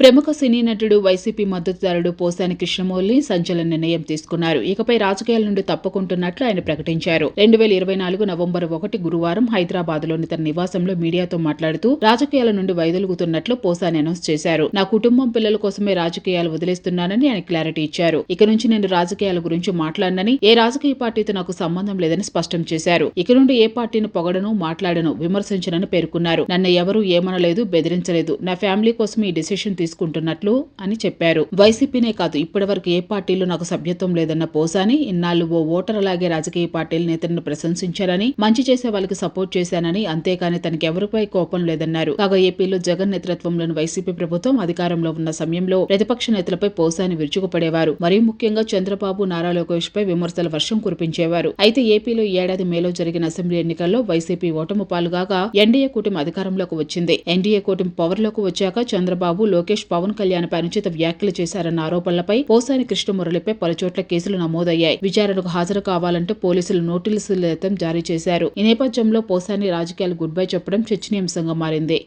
ప్రముఖ సినీ నటుడు వైసీపీ మద్దతుదారుడు పోసాని కృష్ణమౌళి సంచలన నిర్ణయం తీసుకున్నారు. ఇకపై రాజకీయాల నుండి తప్పుకుంటున్నట్లు ఆయన ప్రకటించారు. రెండు వేల ఇరవై నాలుగు నవంబర్ ఒకటి గురువారం హైదరాబాద్లోని తన నివాసంలో మీడియాతో మాట్లాడుతూ రాజకీయాల నుండి వైదొలుగుతున్నట్లు పోసాని అనౌన్స్ చేశారు. నా కుటుంబం పిల్లల కోసమే రాజకీయాలు వదిలేస్తున్నానని ఆయన క్లారిటీ ఇచ్చారు. ఇక నుంచి నేను రాజకీయాల గురించి మాట్లాడనని ఏ రాజకీయ పార్టీతో నాకు సంబంధం లేదని స్పష్టం చేశారు. ఇక నుండి ఏ పార్టీని పొగడను మాట్లాడను విమర్శించనని పేర్కొన్నారు. నన్ను ఎవరూ ఏమనలేదు బెదిరించలేదు. నా ఫ్యామిలీ కోసం ఈ డిసిషన్ తీసుకుంటున్నట్లు అని చెప్పారు. వైసీపీనే కాదు ఇప్పటివరకు ఏ పార్టీలో నాకు సభ్యత్వం లేదన్న పోసాని ఇన్నాళ్ళు ఓ ఓటర్ అలాగే రాజకీయ పార్టీల నేతలను ప్రశంసించారని మంచి చేసే వాళ్ళకి సపోర్ట్ చేశానని అంతేకాని తనకి ఎవరిపై కోపం లేదన్నారు. కాగా ఏపీలో జగన్ నేతృత్వంలోని వైసీపీ ప్రభుత్వం అధికారంలో ఉన్న సమయంలో ప్రతిపక్ష నేతలపై పోసాని విరుచుకుపడేవారు. మరీ ముఖ్యంగా చంద్రబాబు నారా లోకేష్ పై విమర్శల వర్షం కురిపించేవారు. అయితే ఏపీలో ఏడాది మేలో జరిగిన అసెంబ్లీ ఎన్నికల్లో వైసీపీ ఓటమి పాలుగాగా ఎన్డీఏ కూటమి అధికారంలోకి వచ్చింది. ఎన్డీఏ కూటమి పవర్లోకి వచ్చాక చంద్రబాబు లోకేష్ పవన్ కళ్యాణ్ పై అనుచిత వ్యాఖ్యలు చేశారన్న ఆరోపణలపై పోసాని కృష్ణమురళిపై పలుచోట్ల కేసులు నమోదయ్యాయి. విచారణకు హాజరు కావాలంటూ పోలీసులు నోటీసులు జారీ చేశారు. ఈ నేపథ్యంలో పోసాని రాజకీయాలు గుడ్ బై చెప్పడం చర్చనీయాంశంగా మారింది.